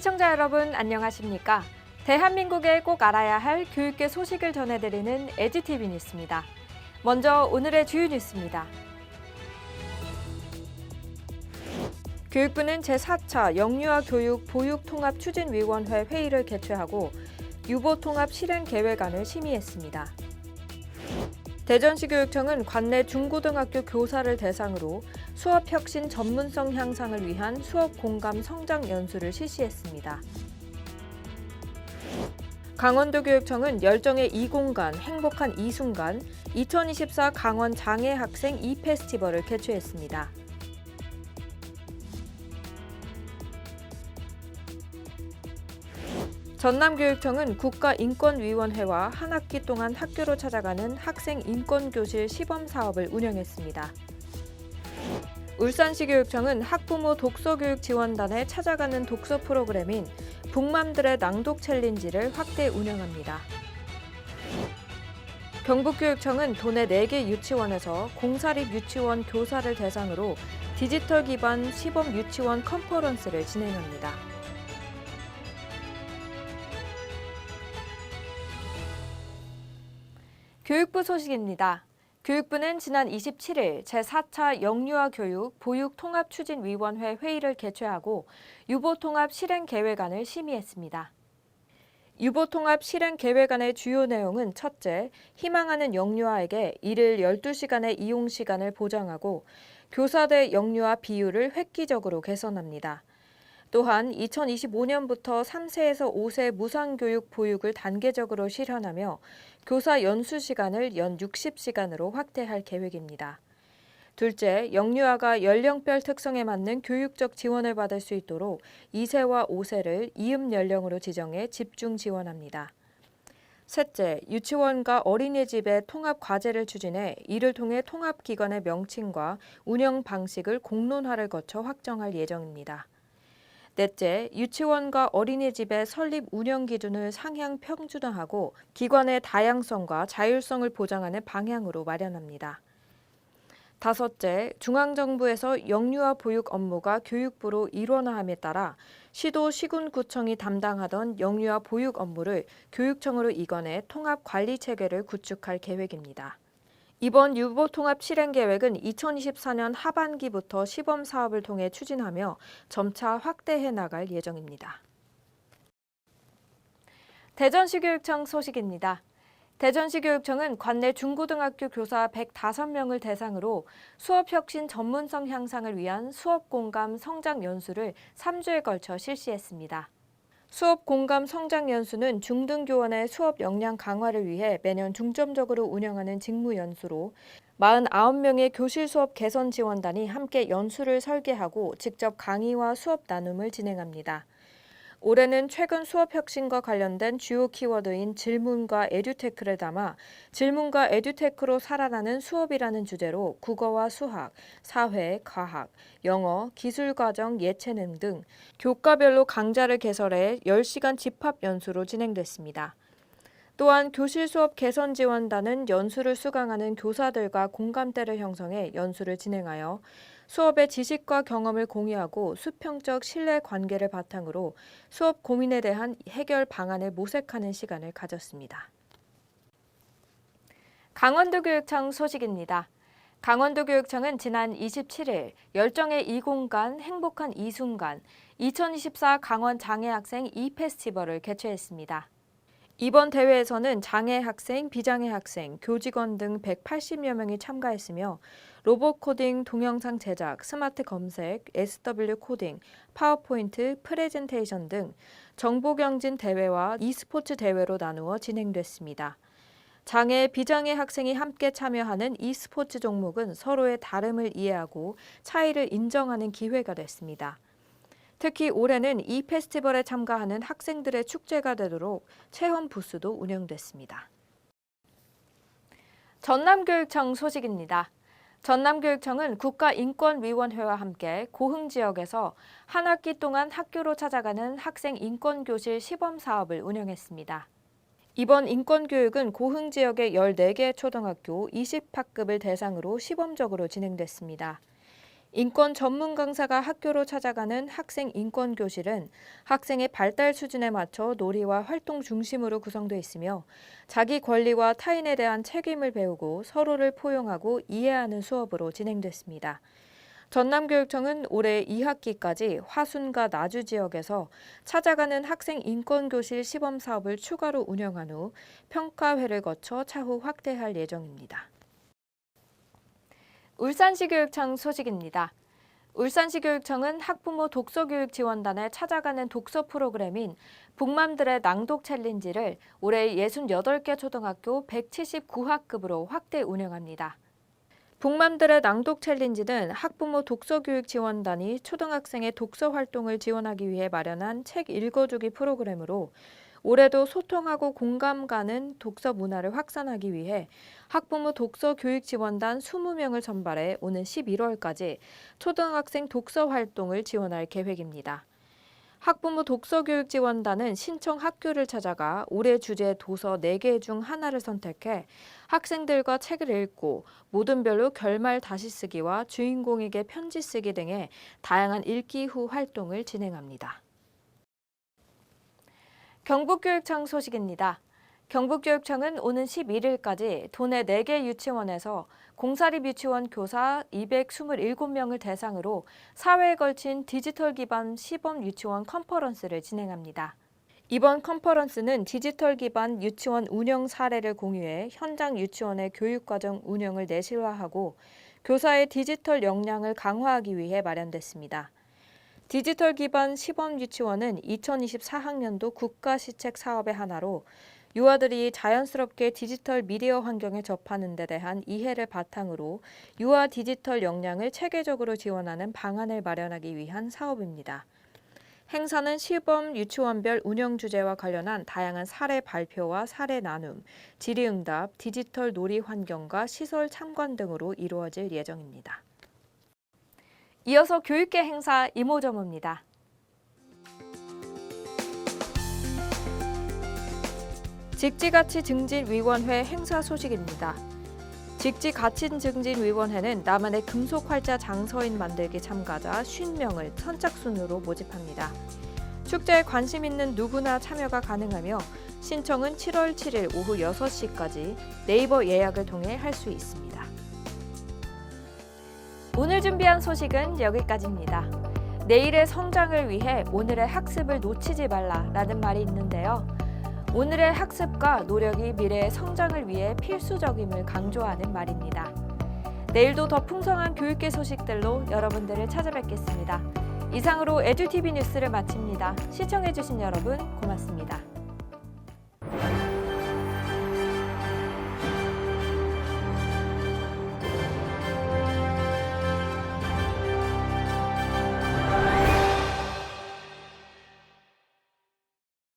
시청자 여러분 안녕하십니까? 대한민국에 꼭 알아야 할 교육계 소식을 전해드리는 에지티비 뉴스입니다. 먼저 오늘의 주요 뉴스입니다. 교육부는 제4차 영유아 교육 보육 통합 추진위원회 회의를 개최하고 유보 통합 실행 계획안을 심의했습니다. 대전시 교육청은 관내 중고등학교 교사를 대상으로 수업 혁신 전문성 향상을 위한 수업 공감 성장 연수를 실시했습니다. 강원도 교육청은 열정의 이 공간, 행복한 이 순간 2024 강원 장애 학생 이 페스티벌을 개최했습니다. 전남교육청은 국가인권위원회와 한 학기 동안 학교로 찾아가는 학생 인권교실 시범 사업을 운영했습니다. 울산시 교육청은 학부모 독서교육 지원단에 찾아가는 독서 프로그램인 북맘들의 낭독 챌린지를 확대 운영합니다. 경북교육청은 도내 4개 유치원에서 공사립 유치원 교사를 대상으로 디지털 기반 시범 유치원 컨퍼런스를 진행합니다. 교육부 소식입니다. 교육부는 지난 27일 제4차 영유아 교육 보육 통합 추진 위원회 회의를 개최하고 유보 통합 실행 계획안을 심의했습니다. 유보 통합 실행 계획안의 주요 내용은 첫째, 희망하는 영유아에게 일일 12시간의 이용 시간을 보장하고 교사 대 영유아 비율을 획기적으로 개선합니다. 또한 2025년부터 3세에서 5세 무상교육 보육을 단계적으로 실현하며 교사 연수 시간을 연 60시간으로 확대할 계획입니다. 둘째, 영유아가 연령별 특성에 맞는 교육적 지원을 받을 수 있도록 2세와 5세를 이음 연령으로 지정해 집중 지원합니다. 셋째, 유치원과 어린이집의 통합 과제를 추진해 이를 통해 통합 기관의 명칭과 운영 방식을 공론화를 거쳐 확정할 예정입니다. 넷째, 유치원과 어린이집의 설립 운영 기준을 상향 평준화하고 기관의 다양성과 자율성을 보장하는 방향으로 마련합니다. 다섯째, 중앙정부에서 영유아 보육 업무가 교육부로 일원화함에 따라 시도 시군구청이 담당하던 영유아 보육 업무를 교육청으로 이관해 통합 관리 체계를 구축할 계획입니다. 이번 유보 통합 실행 계획은 2024년 하반기부터 시범 사업을 통해 추진하며 점차 확대해 나갈 예정입니다. 대전시 교육청 소식입니다. 대전시 교육청은 관내 중고등학교 교사 105명을 대상으로 수업 혁신 전문성 향상을 위한 수업 공감 성장 연수를 3주에 걸쳐 실시했습니다. 수업 공감 성장 연수는 중등 교원의 수업 역량 강화를 위해 매년 중점적으로 운영하는 직무 연수로 49명의 교실 수업 개선 지원단이 함께 연수를 설계하고 직접 강의와 수업 나눔을 진행합니다. 올해는 최근 수업 혁신과 관련된 주요 키워드인 질문과 에듀테크를 담아 질문과 에듀테크로 살아나는 수업이라는 주제로 국어와 수학, 사회, 과학, 영어, 기술과정, 예체능 등 교과별로 강좌를 개설해 10시간 집합 연수로 진행됐습니다. 또한 교실 수업 개선 지원단은 연수를 수강하는 교사들과 공감대를 형성해 연수를 진행하여 수업의 지식과 경험을 공유하고 수평적 신뢰 관계를 바탕으로 수업 고민에 대한 해결 방안을 모색하는 시간을 가졌습니다. 강원도 교육청 소식입니다. 강원도 교육청은 지난 27일 열정의 이 공간, 행복한 이 순간 2024 강원 장애 학생 이 페스티벌을 개최했습니다. 이번 대회에서는 장애 학생, 비장애 학생, 교직원 등 180여 명이 참가했으며 로봇 코딩, 동영상 제작, 스마트 검색, SW 코딩, 파워포인트, 프레젠테이션 등 정보 경진 대회와 e스포츠 대회로 나누어 진행됐습니다. 장애, 비장애 학생이 함께 참여하는 e스포츠 종목은 서로의 다름을 이해하고 차이를 인정하는 기회가 됐습니다. 특히 올해는 이 페스티벌에 참가하는 학생들의 축제가 되도록 체험 부스도 운영됐습니다. 전남교육청 소식입니다. 전남교육청은 국가인권위원회와 함께 고흥 지역에서 한 학기 동안 학교로 찾아가는 학생 인권교실 시범 사업을 운영했습니다. 이번 인권교육은 고흥 지역의 14개 초등학교 20학급을 대상으로 시범적으로 진행됐습니다. 인권 전문 강사가 학교로 찾아가는 학생 인권 교실은 학생의 발달 수준에 맞춰 놀이와 활동 중심으로 구성되어 있으며 자기 권리와 타인에 대한 책임을 배우고 서로를 포용하고 이해하는 수업으로 진행됐습니다. 전남교육청은 올해 2학기까지 화순과 나주 지역에서 찾아가는 학생 인권교실 시범 사업을 추가로 운영한 후 평가회를 거쳐 차후 확대할 예정입니다. 울산시 교육청 소식입니다. 울산시 교육청은 학부모 독서교육 지원단에 찾아가는 독서 프로그램인 북맘들의 낭독 챌린지를 올해 68개 초등학교 179학급으로 확대 운영합니다. 북맘들의 낭독 챌린지는 학부모 독서교육 지원단이 초등학생의 독서 활동을 지원하기 위해 마련한 책 읽어주기 프로그램으로 올해도 소통하고 공감 가는 독서 문화를 확산하기 위해 학부모 독서 교육 지원단 20명을 선발해 오는 11월까지 초등학생 독서 활동을 지원할 계획입니다. 학부모 독서교육 지원단은 신청 학교를 찾아가 올해 주제 도서 4개 중 하나를 선택해 학생들과 책을 읽고 모든별로 결말 다시 쓰기와 주인공에게 편지 쓰기 등의 다양한 읽기 후 활동을 진행합니다. 경북교육청 소식입니다. 경북교육청은 오는 11일까지 도내 4개 유치원에서 공사립 유치원 교사 227명을 대상으로 사회에 걸친 디지털 기반 시범 유치원 컨퍼런스를 진행합니다. 이번 컨퍼런스는 디지털 기반 유치원 운영 사례를 공유해 현장 유치원의 교육과정 운영을 내실화하고 교사의 디지털 역량을 강화하기 위해 마련됐습니다. 디지털 기반 시범 유치원은 2024학년도 국가 시책 사업의 하나로 유아들이 자연스럽게 디지털 미디어 환경에 접하는 데 대한 이해를 바탕으로 유아 디지털 역량을 체계적으로 지원하는 방안을 마련하기 위한 사업입니다. 행사는 시범 유치원별 운영 주제와 관련한 다양한 사례 발표와 사례 나눔, 질의응답, 디지털 놀이 환경과 시설 참관 등으로 이루어질 예정입니다. 이어서 교육계 행사 이모저모입니다. 직지가치 증진위원회 행사 소식입니다. 직지가치증진위원회는 남한의 금속활자 장서인 만들기 참가자 50명을 선착순으로 모집합니다. 축제에 관심 있는 누구나 참여가 가능하며 신청은 7월 7일 오후 6시까지 네이버 예약을 통해 할 수 있습니다. 오늘 준비한 소식은 여기까지입니다. 내일의 성장을 위해 오늘의 학습을 놓치지 말라라는 말이 있는데요. 오늘의 학습과 노력이 미래의 성장을 위해 필수적임을 강조하는 말입니다. 내일도 더 풍성한 교육계 소식들로 여러분들을 찾아뵙겠습니다. 이상으로 에듀티비 뉴스를 마칩니다. 시청해주신 여러분 고맙습니다.